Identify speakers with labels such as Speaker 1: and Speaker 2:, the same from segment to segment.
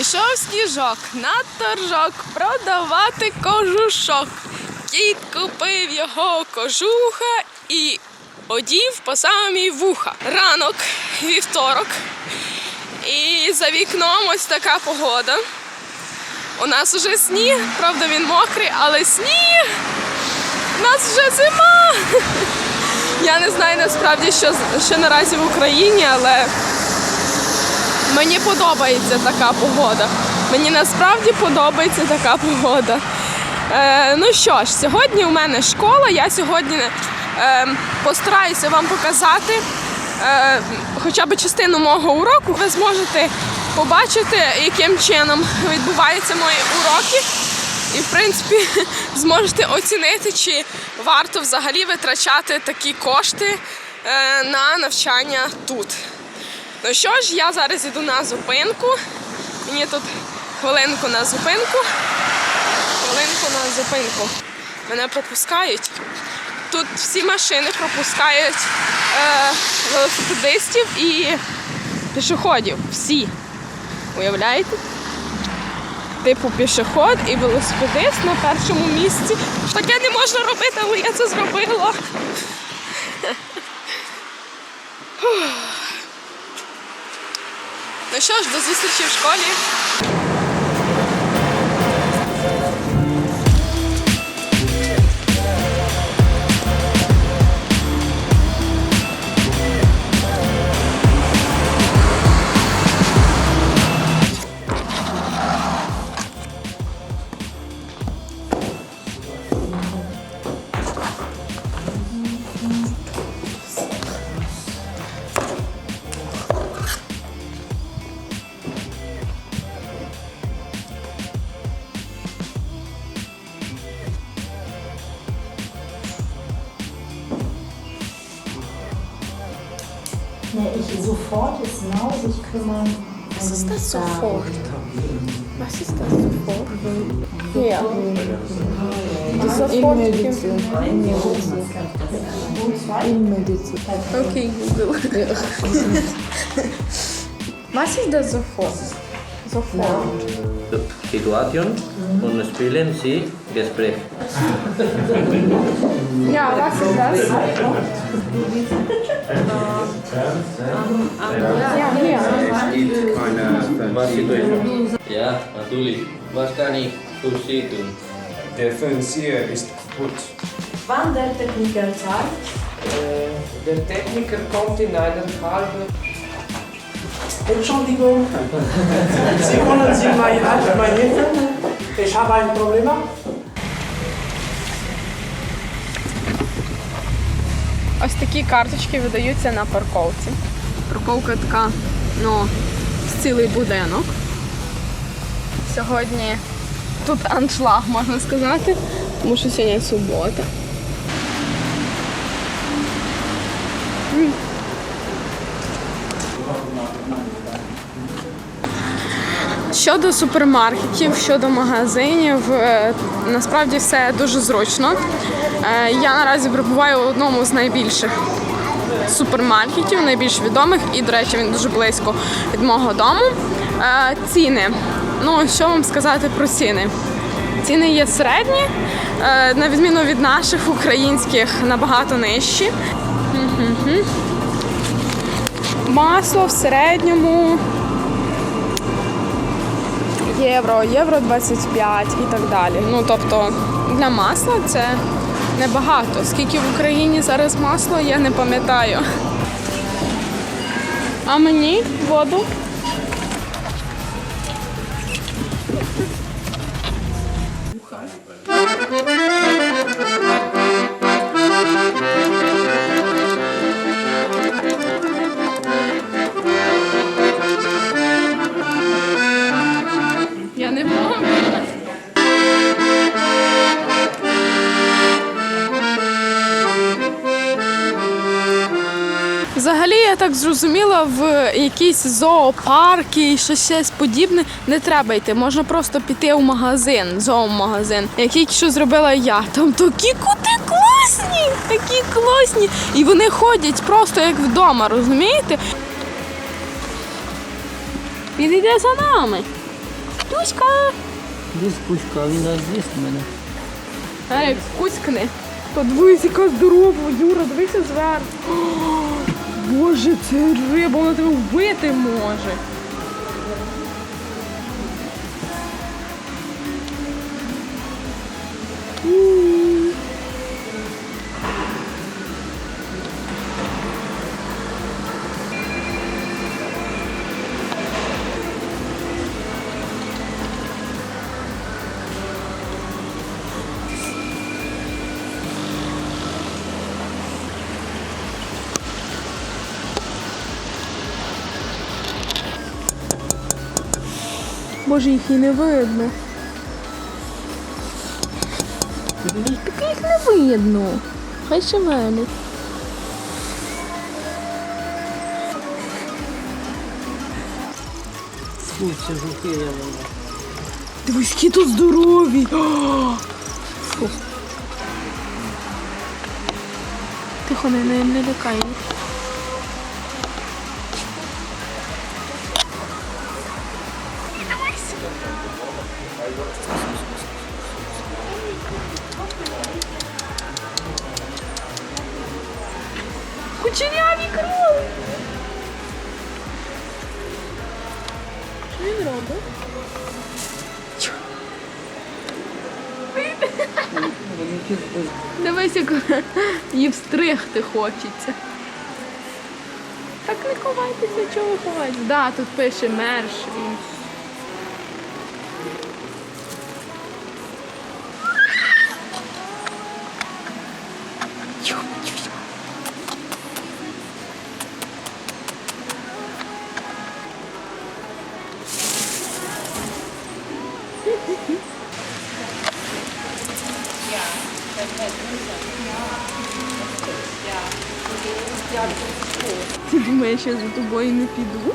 Speaker 1: Ішов сніжок на торжок продавати кожушок. Кіт купив його кожуха і одів по самі вуха. Ранок, вівторок. І за вікном ось така погода. У нас уже сніг, правда він мокрий, але сніг. У нас вже зима. Я не знаю насправді, що, що наразі в Україні, але Мені подобається така погода. Мені насправді подобається така погода. Е, ну що ж, сьогодні у мене школа. Я сьогодні е, постараюся вам показати е, хоча б частину мого уроку. Ви зможете побачити, яким чином відбуваються мої уроки. І, в принципі, зможете оцінити, чи варто взагалі витрачати такі кошти е, на навчання тут. Ну що ж, я зараз іду на зупинку. Мені тут хвилинку на зупинку. Хвилинку на зупинку. Мене пропускають. Тут всі машини пропускають е, велосипедистів і пішоходів. Всі. Уявляєте? Типу пішоход і велосипедист на першому місці. Таке не можна робити, але я це зробила. Ну що ж, до зустрічі в школі.
Speaker 2: Ich sofort ist genau sich kümmern.
Speaker 1: Was ist das sofort? Was ist das sofort? Ja. Die Soforthilfe. Okay, Google. Was ist das sofort? Sofort.
Speaker 3: Situation und spielen Sie Gespräch.
Speaker 1: Ja, was ist das? Ja,
Speaker 3: natürlich. Was kann ich für Sie tun?
Speaker 4: Der Fernseher ist kaputt.
Speaker 2: Wann der Techniker zahlt?
Speaker 4: Äh, der Techniker kommt in einer halben
Speaker 5: Entschuldigung, Sie wollen Sie mal mal helfen? Ich habe ein Problem.
Speaker 1: Ось такі карточки видаються на парковці. Парковка така, ну, з цілий будинок. Сьогодні тут аншлаг, можна сказати, тому що сьогодні субота. Щодо супермаркетів, щодо магазинів, е, насправді все дуже зручно. Е, Я наразі перебуваю у одному з найбільших супермаркетів, найбільш відомих, і, до речі, він дуже близько від мого дому. Е, Ціни. Ну, що вам сказати про ціни? Ціни є середні, на відміну від наших українських, набагато нижчі. Масло в середньому євро, євро 25 і так далі. Ну тобто для масла це небагато. Скільки в Україні зараз масло, я не пам'ятаю. А мені воду? Я так зрозуміла, в якісь зоопарки і щось щось подібне не треба йти. Можна просто піти в магазин, зоомагазин, який що зробила я. Там такі коти класні! Такі класні! І вони ходять просто як вдома, розумієте? Підійде за нами. Туська!
Speaker 3: Десь пучка, він нас з'їсть мене.
Speaker 1: Ей, куськни. Подивись, яка здорова, Юра, дивися зверху. Боже, це риба, вона тебе вбити може. Боже, їх і не видно. Так їх не видно. Хай шевелять.
Speaker 3: Фу, це жуки я мене.
Speaker 1: Дивись, які тут здорові. Тихо, не, не, не лякай їх. Кучеряві крови. Що він робить? Дивись, як її встригти хочеться. Так не ховайтеся, чого ви ховаєтеся? Да, тут пише мерш. і- Ти думаєш, я за тобою не піду?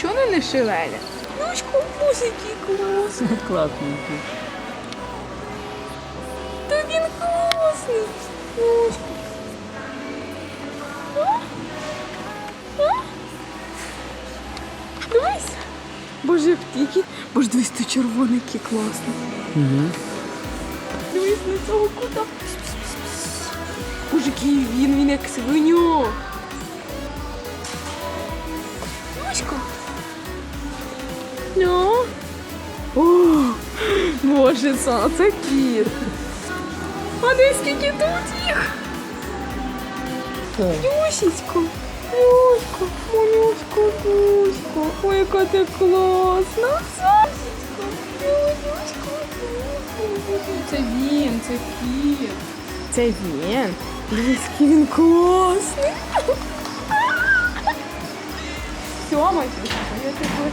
Speaker 1: Чого вони не шевеля? Ночку бусики клас.
Speaker 3: Класненький.
Speaker 1: Та він класний. Дивись. Боже, які. Боже, дивись, ти червоний, який класний.
Speaker 3: Угу.
Speaker 1: Дивись на цього кота. Боже, який він, він як свиньок. Мишко. Ну. О, боже, це, це кіт. А дивись, скільки тут їх. Люсічко. Люсько, Люсько, Люсько. Ой, яка ти класна. Сасічко, Люсько, Це він, це кіт. Це він. Дивись, який він класний. Все, Матюшка, я тебе...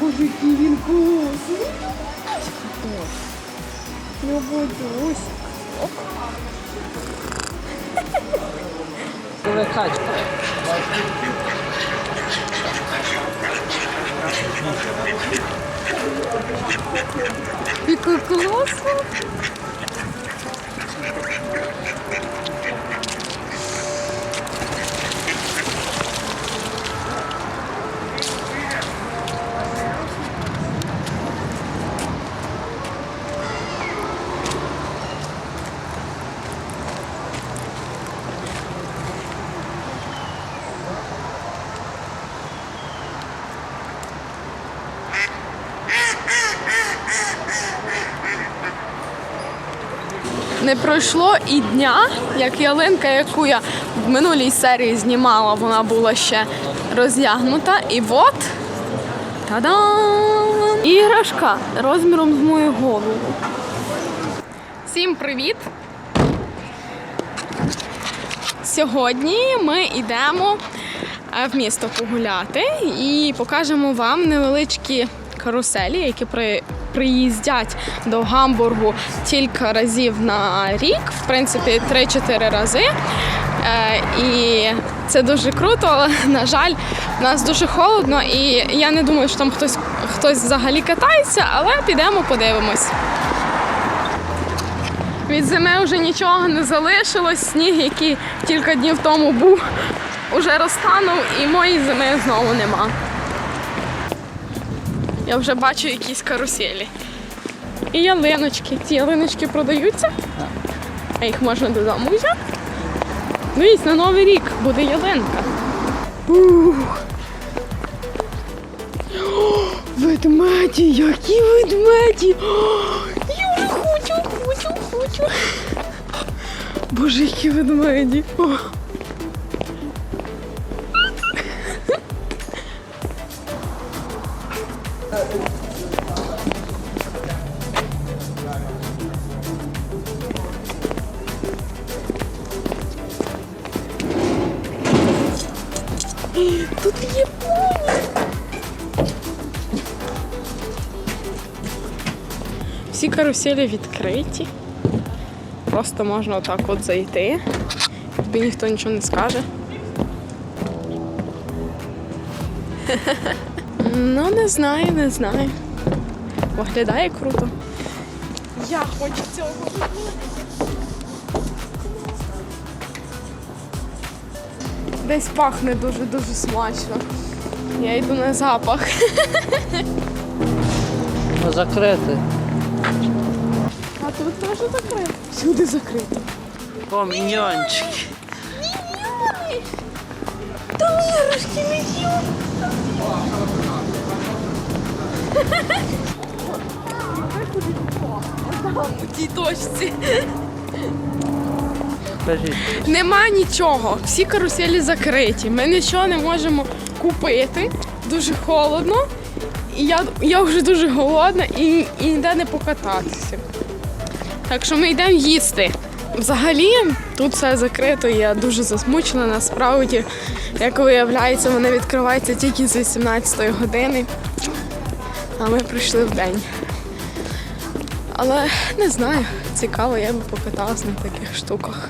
Speaker 1: Боже, який він класний. Любодюсь.
Speaker 3: Це качка.
Speaker 1: Яка класна. Не пройшло і дня, як ялинка, яку я в минулій серії знімала, вона була ще роз'ягнута. І от та-дам! Іграшка розміром з мою голову. Всім привіт! Сьогодні ми йдемо е, в місто погуляти і покажемо вам невеличкі каруселі, які приїздять до Гамбургу кілька разів на рік, в принципі, 3-4 рази. Е, і це дуже круто, але на жаль, у нас дуже холодно, і я не думаю, що там хтось хтось взагалі катається, але підемо подивимось. Від зими вже нічого не залишилось. Сніг, який кілька днів тому був, уже розтанув і моєї зими знову нема. Я вже бачу якісь каруселі. І ялиночки. Ці ялиночки продаються? А їх можна додому взяти? Дивіться, на Новий рік буде ялинка. Ух. О, Ведмеді, які ведмеді! О, Я вже хочу, хочу, хочу. Боже, які ведмеді. О. Тут є поні. Всі каруселі відкриті. Просто можна отак от зайти. Тобі ніхто нічого не скаже. Ну, не знаю, не знаю. Виглядає круто. Я хочу цього. Десь пахне дуже-дуже смачно. Я йду на запах.
Speaker 3: Ну, закрите.
Speaker 1: А тут теж закрито. Всюди закрито.
Speaker 3: О, міньончики.
Speaker 1: Там іграшки міньйон. Там у тій точці.
Speaker 3: Кажіть.
Speaker 1: Нема нічого. Всі каруселі закриті. Ми нічого не можемо купити. Дуже холодно. І я, я вже дуже голодна і, і ніде не покататися. Так що ми йдемо їсти. Взагалі тут все закрито, я дуже засмучена насправді. Як виявляється, вони відкриваються тільки з 18 години. А ми прийшли в день. Але не знаю, цікаво, я би покаталась на таких штуках.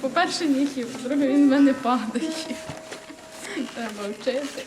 Speaker 1: По-перше, ніхі, по-друге, він в мене падає. Треба вчити.